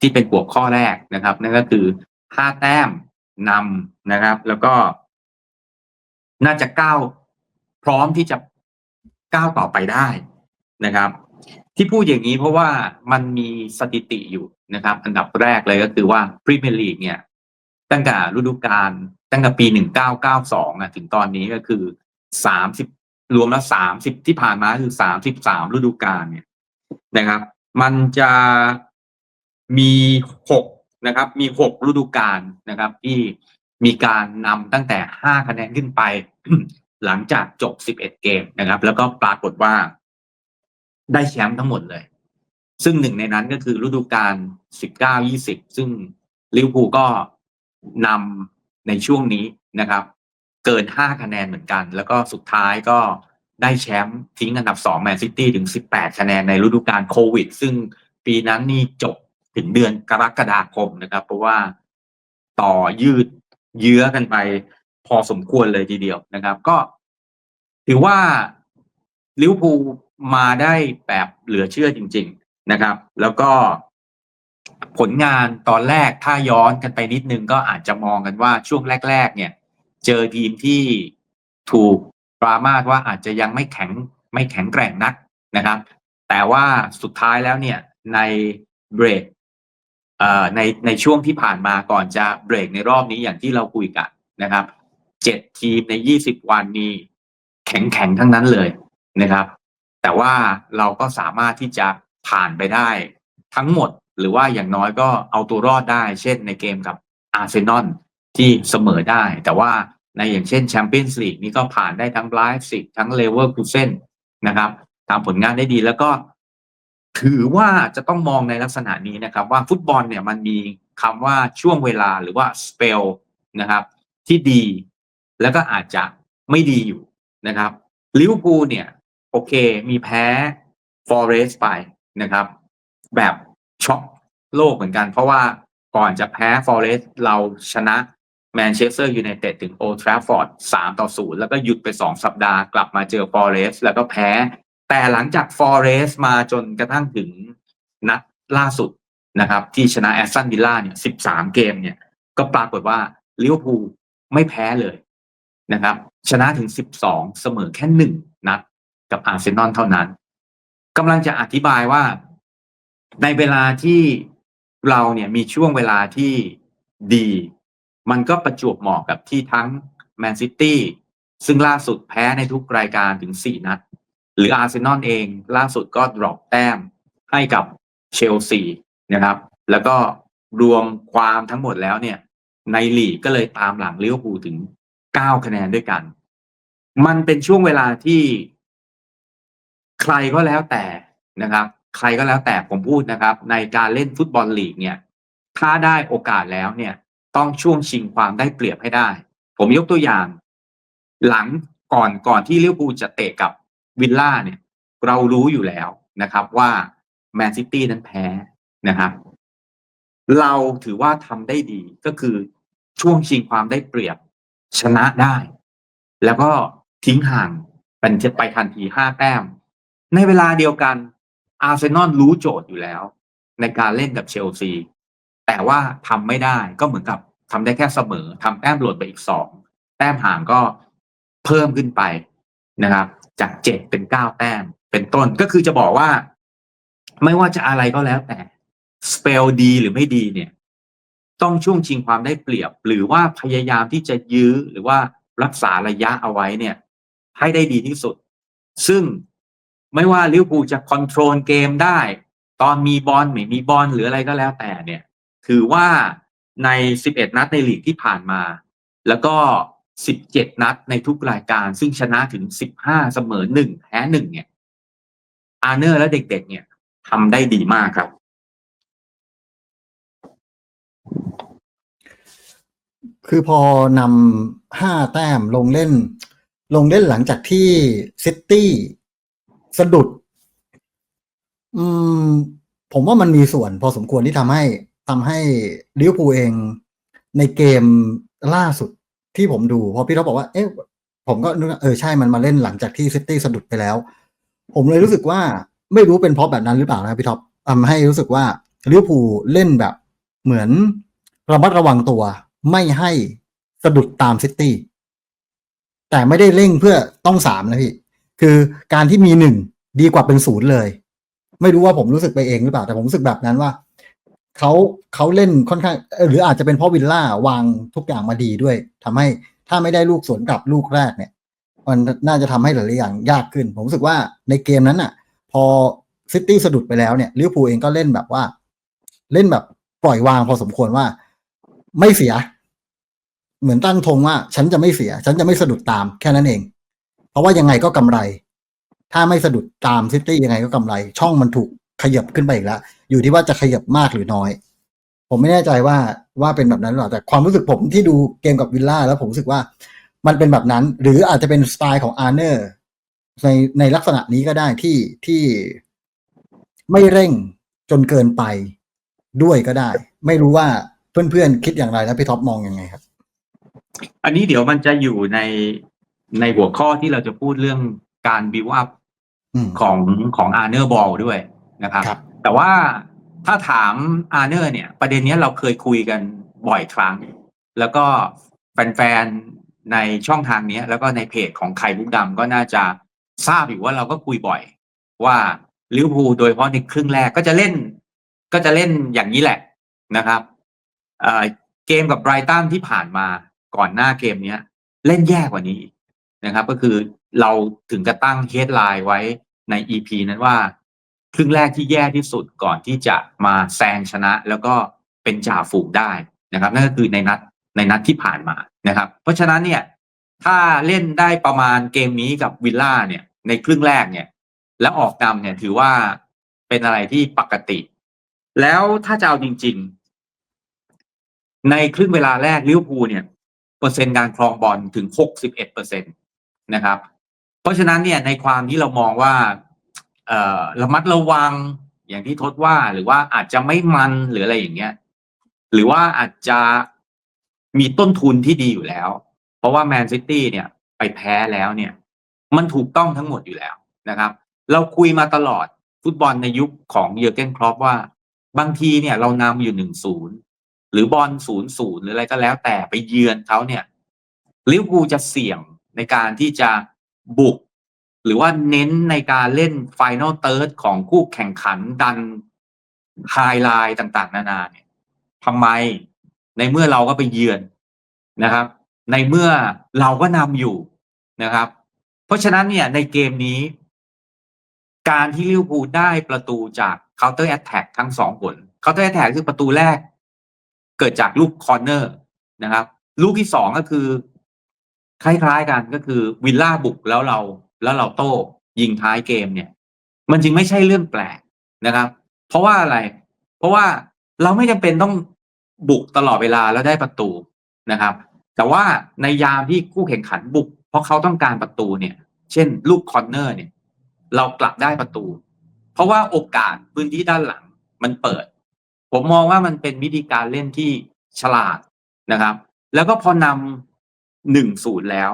ที่เป็นหัวข้อแรกนะครับ นั่นก็คือห้าแต้มนำนะครับ แล้วก็ น่าจะก้าวพร้อมที่จะก้าวต่อไปได้นะครับ ที่พูดอย่างนี้เพราะว่ามันมีสถิติอยู่นะครับ อันดับแรกเลยก็คือว่าพรีเมียร์ลีกเนี่ย ตั้งแต่ฤดูกาลตั้งแต่ปี1992อะถึงตอนนี้ก็คือ30รวมแล้ว30ที่ผ่านมาคือ33ฤดูกาลเนี่ยนะครับ มันจะ มี6นะครับ มี6ฤดูกาลนะครับ ที่มีการนำตั้งแต่5คะแนนขึ้นไป หลังจากจบ11เอ็ดเกมนะครับ แล้วก็ปรากฏว่า ได้แชมป์ทั้งหมดเลย ซึ่งหนึ่งในนั้นก็คือฤดูกาล19-20ซึ่งลิเวอร์พูลก็นำในช่วงนี้นะครับ เกิน5คะแนนเหมือนกัน แล้วก็สุดท้ายก็ได้แชมป์ทิ้งอันดับ2แมนซิตี้ถึง18คะแนนในฤดูกาลโควิด ซึ่งปีนั้นนี่จบ ถึงเดือนกรกฎาคมนะครับ เพราะว่าต่อยืดเยื้อกันไป พอสมควรเลยทีเดียวนะครับ ก็ถือว่าลิวพูมาได้แบบเหลือเชื่อจริง ๆนะครับ แล้วก็ผลงานตอนแรกถ้าย้อนกันไปนิดนึงก็อาจจะมองกันว่าช่วงแรก ๆ เนี่ย เจอทีมที่ถูกปรามาสว่าอาจจะยังไม่แข็งไม่แข็งแกร่งนักนะครับ แต่ว่าสุดท้ายแล้วเนี่ยในเบรก ในในช่วงที่ผ่านมาก่อนจะเบรกในรอบนี้อย่างที่เราคุยกันนะครับเจ็ดทีมในยี่สิบวันนี้แข็งแข็งทั้งนั้นเลยนะครับ แต่ว่าเราก็สามารถที่จะผ่านไปได้ทั้งหมดหรือว่าอย่างน้อยก็เอาตัวรอดได้ เช่นในเกมกับอาร์เซนอลที่เสมอได้ แต่ว่าในอย่างเช่นแชมเปี้ยนส์ลีกนี่ก็ผ่านได้ทั้งไลฟ์สิกทั้งเลเวอร์คูเซนนะครับทำผลงานได้ดีแล้วก็ ถือว่าจะต้องมองในลักษณะนี้นะครับว่าฟุตบอลเนี่ยมันมีคำว่าช่วงเวลาหรือว่าสเปลนะครับ ที่ดี แล้วก็อาจจะไม่ดีอยู่นะครับลิเวอร์พูลเนี่ย โอเค มีแพ้ฟอเรสไปนะครับ แบบช็อกโลกเหมือนกัน เพราะว่าก่อนจะแพ้ฟอเรสเราชนะแมนเชสเตอร์ยูไนเต็ดถึงโอทราฟอร์ดสามต่อศูนย์แล้วก็หยุดไปสองสัปดาห์กลับมาเจอฟอเรสแล้วก็แพ้ แต่หลังจากฟอเรสมาจนกระทั่งถึงนัดล่าสุดนะครับ ที่ชนะแอสตันวิลล่าเนี่ยสิบสามเกมเนี่ย ก็ปรากฏว่าลิเวอร์พูลไม่แพ้เลยนะครับ ชนะถึงสิบสองเสมอแค่หนึ่งนัดกับอาร์เซนอลเท่านั้นกำลังจะอธิบายว่าในเวลาที่เราเนี่ยมีช่วงเวลาที่ดี มันก็ประจวบเหมาะกับที่ทั้งแมนซิตี้ซึ่งล่าสุดแพ้ในทุกรายการถึง4นัด หรืออาร์เซนอลเองล่าสุดก็ดรอปแต้มให้กับเชลซีนะครับ แล้วก็รวมความทั้งหมดแล้วเนี่ย ในลีกก็เลยตามหลังเลิเวอร์พูถึง9คะแนนด้วยกัน มันเป็นช่วงเวลาที่ใครก็แล้วแต่นะครับ ใครก็แล้วแต่ผมพูดนะครับ ในการเล่นฟุตบอลลีกเนี่ย ถ้าได้โอกาสแล้วเนี่ย ต้องช่วงชิงความได้เปรียบให้ได้ ผมยกตัวอย่าง หลังก่อนก่อนที่เลิเวอร์พูจะเตะกับ วิลล่าเนี่ยเรารู้อยู่แล้วนะครับว่าแมนซิตี้นั้นแพ้นะครับเราถือว่าทำได้ดีก็คือช่วงชิงความได้เปรียบชนะได้ แล้วก็ทิ้งห่างเป็นจะไปทันทีห้าแต้ม ในเวลาเดียวกันอาร์เซนอลรู้โจทย์อยู่แล้ว ในการเล่นกับเชลซี แต่ว่าทำไม่ได้ก็เหมือนกับทำได้แค่เสมอทำแต้มหล่นไปอีกสองแต้มห่างก็เพิ่มขึ้นไปนะครับ จากเจ็ดเป็นเก้าแต้มเป็นต้นก็คือจะบอกว่า ไม่ว่าจะอะไรก็แล้วแต่สเปลดีหรือไม่ดีเนี่ย ต้องช่วงชิงความได้เปรียบ หรือว่าพยายามที่จะยื้อหรือว่ารักษาระยะเอาไว้เนี่ย ให้ได้ดีที่สุด ซึ่งไม่ว่าลิเวอร์พูลจะคอนโทรลเกมได้ ตอนมีบอลไม่มีบอลหรืออะไรก็แล้วแต่เนี่ย ถือว่าใน 11 นัดในลีกที่ผ่านมา แล้วก็ 17 นัดในทุกรายการ ซึ่งชนะถึง 15 เสมอ 1 แพ้ 1 เนี่ย อาร์เนอร์และเด็กๆ เนี่ยทำได้ดีมากครับ คือพอนำห้าแต้มลงเล่น ลงเล่นหลังจากที่ซิตี้สะดุด อืม ผมว่ามันมีส่วนพอสมควรที่ทำให้ทำให้ลิเวอร์พูลเองในเกมล่าสุด ที่ผมดูพอพี่ท็อปบอกว่า เอ๊ะผมก็นึกว่าเออใช่มันมาเล่นหลังจากที่ซิตี้สะดุดไปแล้ว ผมเลยรู้สึกว่าไม่รู้เป็นเพราะแบบนั้นหรือเปล่านะพี่ท็อปทำให้รู้สึกว่าลิเวอร์พูลเล่นแบบเหมือนระมัดระวังตัว ไม่ให้สะดุดตามซิตี้แต่ไม่ได้เร่งเพื่อต้องสามนะพี่ คือการที่มีหนึ่งดีกว่าเป็นศูนย์เลย ไม่รู้ว่าผมรู้สึกไปเองหรือเปล่า แต่ผมรู้สึกแบบนั้นว่า เขาเขาเล่นค่อนข้างหรืออาจจะเป็นเพราะวิลล่าวางทุกอย่างมาดีด้วยทำให้ถ้าไม่ได้ลูกสวนกลับลูกแรกเนี่ย มันน่าจะทำให้หลายๆอย่างยากขึ้น ผมรู้สึกว่าในเกมนั้นน่ะ พอซิตี้สะดุดไปแล้วเนี่ยลิเวอร์พูลเองก็เล่นแบบว่า เล่นแบบปล่อยวางพอสมควรว่า ไม่เสีย เหมือนตั้งธงว่า ฉันจะไม่เสีย ฉันจะไม่สะดุดตามแค่นั้นเอง เพราะว่ายังไงก็กำไร ถ้าไม่สะดุดตามซิตี้ยังไงก็กำไร ช่องมันถูก ขยับขึ้นไปอีกแล้วอยู่ที่ว่าจะขยับมากหรือน้อย ผมไม่แน่ใจว่าว่าเป็นแบบนั้นหรือเปล่าแต่ความรู้สึกผมที่ดูเกมกับวิลล่าแล้วผมรู้สึกว่ามันเป็นแบบนั้น หรืออาจจะเป็นสไตล์ของอาร์เนอร์ในในลักษณะนี้ก็ได้ที่ที่ไม่เร่งจนเกินไปด้วยก็ได้ ไม่รู้ว่าเพื่อนๆคิดอย่างไรแล้วพี่ท็อปมองยังไงครับ อันนี้เดี๋ยวมันจะอยู่ในในหัวข้อที่เราจะพูดเรื่องการบิวอัพอืมของของอาร์เนอร์บอลด้วย นะครับครับ แต่ว่าถ้าถามอาร์เนอร์เนี่ย ประเด็นเนี้ยเราเคยคุยกันบ่อยครั้ง แล้วก็แฟนๆ ในช่องทางเนี้ยแล้วก็ในเพจของไข่บุกดำก็น่าจะทราบอยู่ว่าเราก็คุยบ่อย ว่าลิเวอร์พูลโดยเฉพาะในครึ่งแรกก็จะเล่น ก็จะเล่นอย่างนี้แหละนะครับเอ่อเกมกับไบรตันที่ผ่านมาก่อนหน้าเกมเนี้ย เล่นแย่กว่านี้อีกนะครับ ก็คือเราถึงจะตั้งเฮดไลน์ไว้ใน EP นั้นว่า ครึ่งแรกที่แย่ที่สุดก่อนที่จะมาแซงชนะ แล้วก็เป็นจ่าฝูงได้นะครับ นั่นก็คือในนัดในนัดที่ผ่านมานะครับ เพราะฉะนั้นเนี่ยถ้าเล่นได้ประมาณเกมนี้กับวิลล่าเนี่ย ในครึ่งแรกเนี่ย แล้วออกนำเนี่ยถือว่าเป็นอะไรที่ปกติ แล้วถ้าจะเอาจริง ๆ ในครึ่งเวลาแรกลิเวอร์พูลเนี่ยเปอร์เซ็นต์การครองบอลถึง 61เปอร์เซ็นตนะครับ เพราะฉะนั้นเนี่ยในความที่เรามองว่า ระมัดระวังอย่างที่ทศว่าหรือว่าอาจจะไม่มันหรืออะไรอย่างเงี้ย หรือว่าอาจจะมีต้นทุนที่ดีอยู่แล้ว เพราะว่าแมนซิตี้เนี่ยไปแพ้แล้วเนี่ย มันถูกต้องทั้งหมดอยู่แล้วนะครับ เราคุยมาตลอดฟุตบอลในยุคของเยอร์เกนครอปว่า บางทีเนี่ยเรานำอยู่หนึ่งศูนย์หรือบอลศูนย์ศูนย์หรืออะไรก็แล้วแต่ไปเยือนเขาเนี่ยลิเวอร์พูลจะเสี่ยงในการที่จะบุก หรือว่าเน้นในการเล่นไฟน a ลเติร์ดของคู่แข่งขันดันไฮไลน์ต่างๆ นานาเนี่ยทำไมในเมื่อเราก็ไปเยือนนะครับ ในเมื่อเราก็นำอยู่นะครับ เพราะฉะนั้นเนี่ยในเกมนี้ การที่ลิเวอร์พูลได้ประตูจาก counter attack ทั้งสองผล counter attack คือประตูแรก เกิดจากลูกคอร์เนอร์นะครับ ลูกที่สองก็คือ คล้ายๆกันก็คือวิลล่าบุกแล้วเรา แล้วเราโต้ยิงท้ายเกมเนี่ย มันจึงไม่ใช่เรื่องแปลกนะครับ เพราะว่าอะไร เพราะว่าเราไม่จำเป็นต้องบุกตลอดเวลาแล้วได้ประตูนะครับ แต่ว่าในยามที่คู่แข่งขันบุก เพราะเขาต้องการประตูเนี่ย เช่น ลูกคอร์เนอร์เนี่ย เรากลับได้ประตู เพราะว่าโอกาสพื้นที่ด้านหลังมันเปิด ผมมองว่ามันเป็นวิธีการเล่นที่ฉลาดนะครับ แล้วก็พอนำหนึ่งศูนย์แล้ว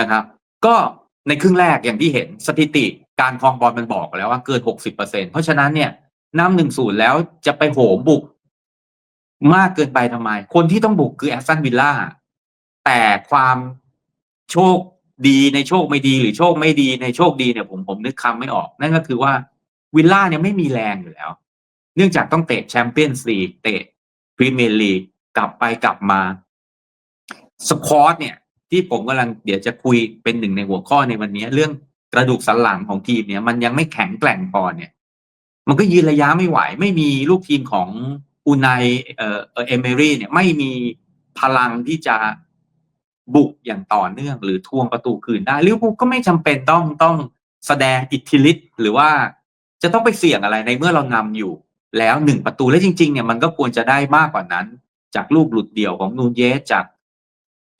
นะครับ ก็ ในครึ่งแรกอย่างที่เห็นสถิติการครองบอลมันบอกแล้วว่าเกินหกสิบเปอร์เซ็นเพราะฉะนั้นเนี่ยนำหนึ่งศูนย์แล้วจะไปโหมบุกมากเกินไปทำไม คนที่ต้องบุกคือแอสตันวิลล่าแต่ความโชคดีในโชคไม่ดีหรือโชคไม่ดีในโชคดีเนี่ยผมผมนึกคำไม่ออก นั่นก็คือว่าวิลล่าเนี่ยไม่มีแรงอยู่แล้ว เนื่องจากต้องเตะแชมเปี้ยนส์ลีกเตะพรีเมียร์ลีกกลับไปกลับมาสควอตเนี่ย ที่ผมกำลังเดี๋ยวจะคุยเป็นหนึ่งในหัวข้อในวันนี้ เรื่องกระดูกสันหลังของทีมเนี่ยมันยังไม่แข็งแกร่งพอเนี่ย มันก็ยืนระยะไม่ไหว ไม่มีลูกทีมของอูไนเอ่อเอ่อเอเมรี่เนี่ยไม่มีพลังที่จะบุกอย่างต่อเนื่อง หรือทวงประตูคืนได้ลิเวอร์พูลก็ไม่จำเป็นต้องต้องแสดงอิทธิฤทธิ์หรือว่าจะต้องไปเสี่ยงอะไรในเมื่อเรานำอยู่ แล้วหนึ่งประตูและจริง ๆ เนี่ยมันก็ควรจะได้มากกว่านั้น จากลูกหลุดเดี่ยวของนูนเยสจาก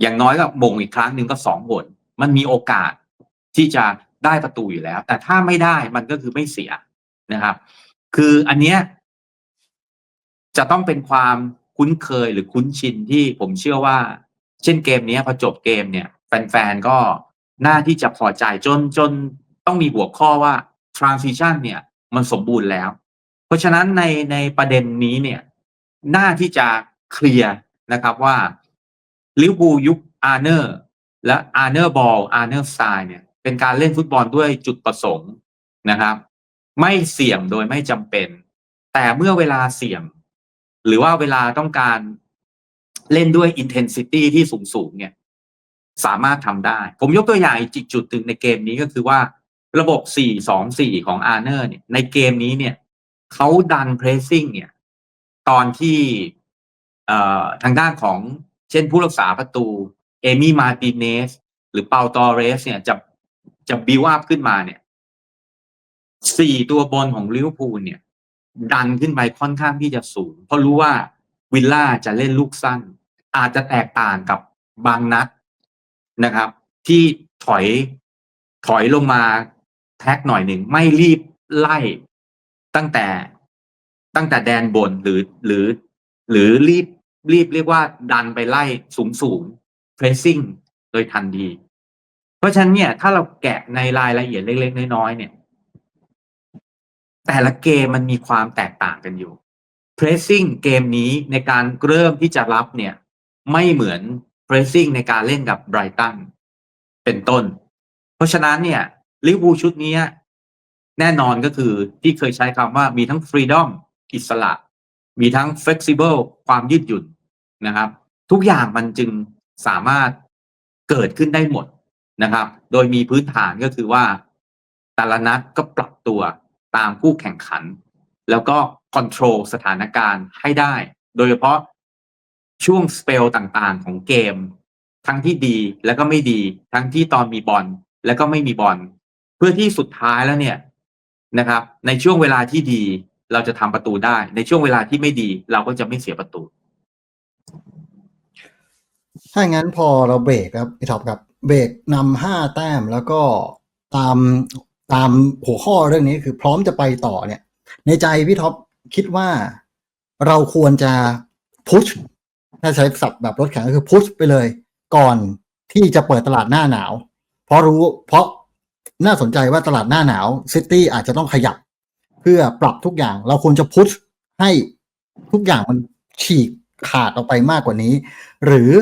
อย่างน้อยก็มงอีกครั้งหนึ่งก็สองผลมันมีโอกาสที่จะได้ประตูอยู่แล้ว แต่ถ้าไม่ได้มันก็คือไม่เสียนะครับ คืออันเนี้ยจะต้องเป็นความคุ้นเคยหรือคุ้นชินที่ผมเชื่อว่า เช่นเกมนี้พอจบเกมเนี่ย แฟนๆก็น่าที่จะพอใจจนจนต้องมีหัวข้อว่า transition เนี่ย มันสมบูรณ์แล้ว เพราะฉะนั้นในในประเด็นนี้เนี่ย น่าที่จะเคลียร์นะครับว่า ลิเวอร์พูลยุคอาร์เนอร์และอาร์เนอร์บอลอาร์เนอร์สไตล์เนี่ยเป็นการเล่นฟุตบอลด้วยจุดประสงค์นะครับ ไม่เสี่ยงโดยไม่จำเป็น แต่เมื่อเวลาเสี่ยง หรือว่าเวลาต้องการเล่นด้วย intensity ที่สูงสูงเนี่ย สามารถทำได้ ผมยกตัวอย่างอีกจุดหนึ่งในเกมนี้ก็คือว่าระบบ 4-2-4 ของอาร์เนอร์เนี่ยในเกมนี้เนี่ยเขาดัน pressing เนี่ย ตอนที่ทางด้านของ เช่นผู้รักษาประตู เอมี่มาติเนส หรือเปาตอเรส เนี่ยจะจะบิวอัพขึ้นมาเนี่ยสี่ตัวบนของลิเวอร์พูลเนี่ย ดันขึ้นไปค่อนข้างที่จะสูง เพราะรู้ว่าวิลล่าจะเล่นลูกสั้น อาจจะแตกต่างกับบางนัดนะครับ ที่ถอยถอยลงมาแท็กหน่อยหนึ่งไม่รีบไล่ตั้งแต่ตั้งแต่แดนบนหรือหรือ หรือรีบ รีบเรียกว่าดันไปไล่สูงสูง pressing โดยทันทีเพราะฉะนั้นเนี่ยถ้าเราแกะในรายละเอียดเล็ก ๆ น้อยๆเนี่ย แต่ละเกมมันมีความแตกต่างกันอยู่ pressing เกมนี้ในการเริ่มที่จะรับเนี่ย ไม่เหมือน pressing ในการเล่นกับไบรตันเป็นต้น เพราะฉะนั้นเนี่ยลิเวอร์พูลชุดนี้แน่นอนก็คือที่เคยใช้คำว่ามีทั้ง freedom อิสระ มีทั้ง flexible ความยืดหยุ่นนะครับ ทุกอย่างมันจึงสามารถเกิดขึ้นได้หมดนะครับ โดยมีพื้นฐานก็คือว่าแต่ละนัดก็ปรับตัวตามผู้แข่งขัน แล้วก็คอนโทรลสถานการณ์ให้ได้ โดยเฉพาะช่วงสเปลต่างๆของเกม ทั้งที่ดีแล้วก็ไม่ดี ทั้งที่ตอนมีบอลแล้วก็ไม่มีบอลเพื่อที่สุดท้ายแล้วเนี่ยนะครับ ในช่วงเวลาที่ดี เราจะทำประตูได้ ในช่วงเวลาที่ไม่ดี เราก็จะไม่เสียประตู ถ้างั้นพอเราเบรกครับพี่ท็อปครับเบรกนำห้าแต้มแล้วก็ตามตามหัวข้อเรื่องนี้คือพร้อมจะไปต่อเนี่ย ในใจพี่ท็อปคิดว่าเราควรจะพุชถ้าใช้ศัพท์แบบรถแข่งก็คือพุชไปเลย ก่อนที่จะเปิดตลาดหน้าหนาว เพราะรู้เพราะน่าสนใจว่าตลาดหน้าหนาวซิตี้อาจจะต้องขยับ เพื่อปรับทุกอย่าง เราควรจะพุชให้ทุกอย่างมันฉีกขาดออกไปมากกว่านี้ หรือ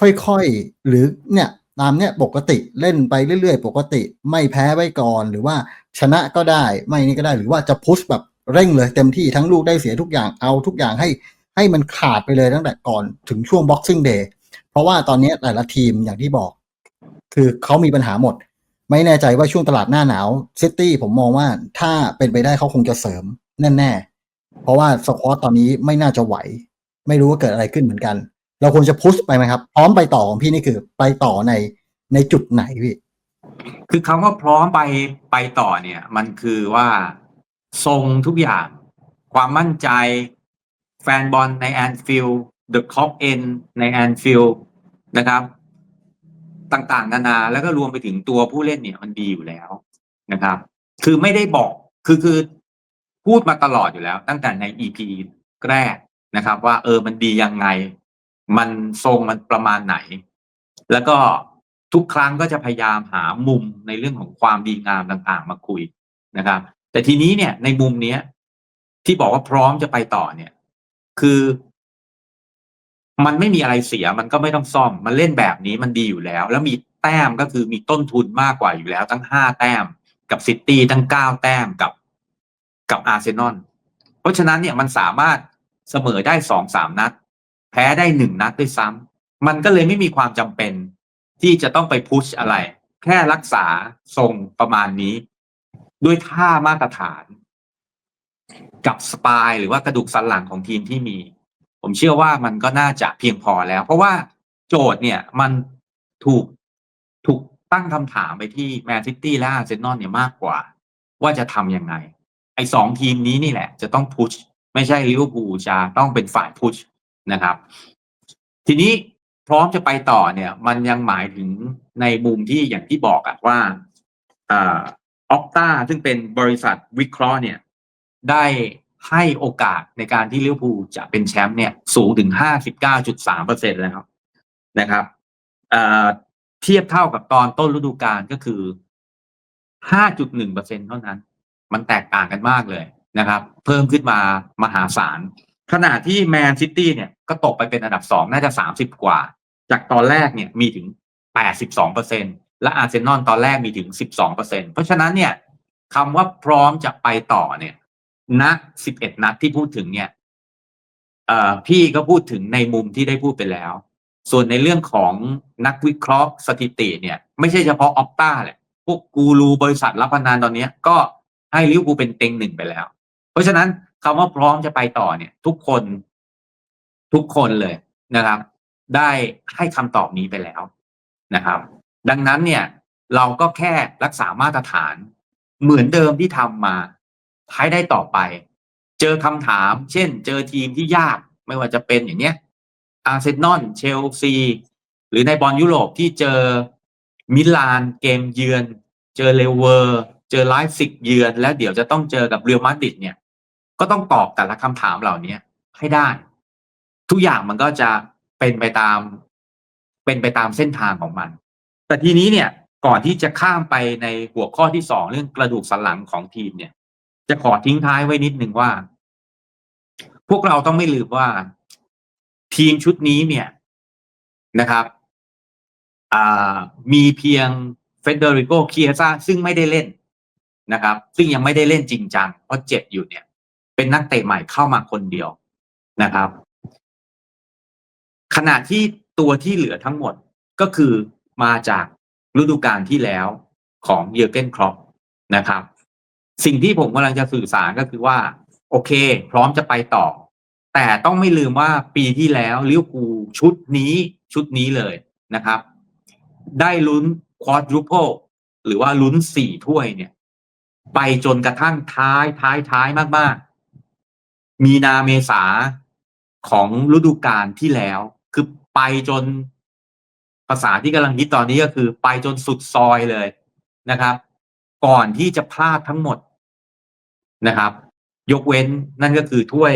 ค่อยๆ หรือเนี่ยตามเนี่ยปกติเล่นไปเรื่อยๆ ปกติไม่แพ้ไว้ก่อน หรือว่าชนะก็ได้ไม่นี่ก็ได้หรือว่าจะพุชแบบเร่งเลยเต็มที่ทั้งลูกได้เสียทุกอย่างเอาทุกอย่างให้ให้มันขาดไปเลยตั้งแต่ก่อนถึงช่วง Boxing Day เพราะว่าตอนนี้แต่ละทีมอย่างที่บอก คือเขามีปัญหาหมด ไม่แน่ใจว่าช่วงตลาดหน้าหนาวซิตี้ผมมองว่าถ้าเป็นไปได้เขาคงจะเสริมแน่ๆ เพราะว่าสควอตตอนนี้ไม่น่าจะไหว ไม่รู้ว่าเกิดอะไรขึ้นเหมือนกัน เราควรจะพุชไปไหมครับ พร้อมไปต่อของพี่นี่คือไปต่อในในจุดไหนพี่ คือคำว่าพร้อมไปไปต่อเนี่ย มันคือว่าทรงทุกอย่าง ความมั่นใจ แฟนบอลในแอนฟิลด์เดอะคอปเอ็นในแอนฟิลด์นะครับ ต่างๆ นานา แล้วก็รวมไปถึงตัวผู้เล่นเนี่ยมันดีอยู่แล้วนะครับ คือไม่ได้บอกคือคือพูดมาตลอดอยู่แล้ว ตั้งแต่ใน EP แรกนะครับ ว่าเออมันดียังไง มันทรงมันประมาณไหน แล้วก็ทุกครั้งก็จะพยายามหามุมในเรื่องของความดีงามต่างๆ มาคุยนะครับ แต่ทีนี้เนี่ยในมุมเนี้ยที่บอกว่าพร้อมจะไปต่อเนี่ย คือ มันไม่มีอะไรเสียมันก็ไม่ต้องซ่อม มันเล่นแบบนี้มันดีอยู่แล้ว แล้วมีแต้มก็คือมีต้นทุนมากกว่าอยู่แล้ว ตั้งห้าแต้ม กับซิตี้ตั้งเก้าแต้มกับกับอาร์เซนอลเพราะฉะนั้นเนี่ยมันสามารถเสมอได้สองสามนัด แพ้ได้หนึ่งนัดด้วยซ้ำมันก็เลยไม่มีความจำเป็น ที่จะต้องไปพุชอะไร แค่รักษาทรงประมาณนี้ ด้วยท่ามาตรฐาน กับสปายหรือว่ากระดูกสันหลังของทีมที่มี ผมเชื่อว่ามันก็น่าจะเพียงพอแล้ว เพราะว่าโจทย์เนี่ยมันถูกถูกตั้งคำถามไปที่แมนซิตี้และอาร์เซนอลเนี่ยมากกว่า ว่าจะทำยังไง ไอ้สองทีมนี้นี่แหละ จะต้องพุชไม่ใช่ลิเวอร์พูลจะต้องเป็นฝ่ายพุชนะครับ ทีนี้พร้อมจะไปต่อเนี่ย มันยังหมายถึงในมุมที่อย่างที่บอกอะว่าอออกตาซึ่งเป็นบริษัทวิเคราะห์เนี่ย ได้ ให้โอกาสในการที่ลิเวอร์พูลจะเป็นแชมป์เนี่ยสูงถึง 59.3เปอร์เซ็นต์แล้วนะครับเทียบเท่ากับตอนต้นฤดูกาลก็คือ 5.1เปอร์เซ็นต์เท่านั้น มันแตกต่างกันมากเลยนะครับ เพิ่มขึ้นมามหาศาล ขณะที่แมนซิตี้เนี่ยก็ตกไปเป็นอันดับสองน่าจะสามสิบกว่า จากตอนแรกเนี่ยมีถึงแปดสิบสองเปอร์เซ็นและอาร์เซนอลตอนแรกมีถึงสิบสองเปอร์เซ็นเพราะฉะนั้นเนี่ยคำว่าพร้อมจะไปต่อเนี่ย ณสิบเอ็ดนัดที่พูดถึงเนี่ยเอ่อพี่ก็พูดถึงในมุมที่ได้พูดไปแล้ว ส่วนในเรื่องของนักวิเคราะห์สถิติเนี่ย ไม่ใช่เฉพาะออปต้าแหละ พวกกูรูบริษัทรับพนันตอนนี้ก็ให้ลิวอร์พูเป็นเต็งหนึ่งไปแล้ว เพราะฉะนั้นคำว่าพร้อมจะไปต่อเนี่ย ทุกคนทุกคนเลยนะครับ ได้ให้คำตอบนี้ไปแล้วนะครับ ดังนั้นเนี่ย เราก็แค่รักษามาตรฐานเหมือนเดิมที่ทำมา ให้ได้ต่อไป เจอคำถาม เช่น เจอทีมที่ยากไม่ว่าจะเป็นอย่างเนี้ยอาร์เซนอลเชลซี หรือในบอลยุโรปที่เจอมิลานเกมเยือน เจอเลเวอร์ เจอไลฟ์ซิกเยือน แล้วเดี๋ยวจะต้องเจอกับเรอัลมาดริดเนี่ย ก็ต้องตอบแต่ละคำถามเหล่านี้ให้ได้ ทุกอย่างมันก็จะเป็นไปตาม เป็นไปตามเส้นทางของมัน แต่ทีนี้เนี่ยก่อนที่จะข้ามไปในหัวข้อที่สองเรื่องกระดูกสันหลังของทีมเนี่ย จะขอทิ้งท้ายไว้นิดหนึ่งว่า พวกเราต้องไม่ลืมว่า ทีมชุดนี้เนี่ยนะครับมีเพียงเฟเดริโกเคียซาซึ่งไม่ได้เล่นนะครับ ซึ่งยังไม่ได้เล่นจริงจังเพราะเจ็บอยู่เนี่ย เป็นนักเตะใหม่เข้ามาคนเดียวนะครับ ขณะที่ตัวที่เหลือทั้งหมดก็คือมาจากฤดูกาลที่แล้วของเยอร์เกนครอปนะครับ สิ่งที่ผมกำลังจะสื่อสารก็คือว่า โอเค พร้อมจะไปต่อ แต่ต้องไม่ลืมว่าปีที่แล้วลิวอร์พูชุดนี้ชุดนี้เลยนะครับ ได้ลุ้นควอดรูเปิลหรือว่าลุ้นสี่ถ้วยเนี่ย ไปจนกระทั่งท้ายท้ายท้ายมาก ๆ มีนาเมษาของฤดูกาลที่แล้ว คือไปจนภาษาที่กำลังฮิตตอนนี้ก็คือไปจนสุดซอยเลยนะครับ ก่อนที่จะพลาดทั้งหมด นะครับ ยกเว้นนั่นก็คือถ้วย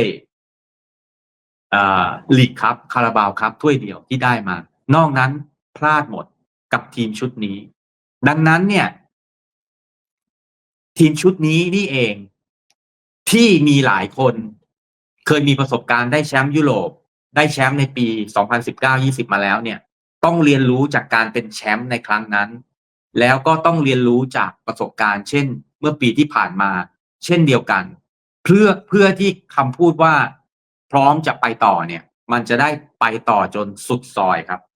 ลีกครับคาราบาวครับถ้วยเดียวที่ได้มา นอกนั้นพลาดหมดกับทีมชุดนี้ ดังนั้นเนี่ย ทีมชุดนี้นี่เองที่มีหลายคนเคยมีประสบการณ์ได้แชมป์ยุโรป ได้แชมป์ในปี 2019-20 มาแล้วเนี่ย ต้องเรียนรู้จากการเป็นแชมป์ในครั้งนั้น แล้วก็ต้องเรียนรู้จากประสบการณ์ เช่น เมื่อปีที่ผ่านมา เช่นเดียวกัน เพื่อเพื่อที่คำพูดว่าพร้อมจะไปต่อเนี่ย มันจะได้ไปต่อจนสุดซอยครับ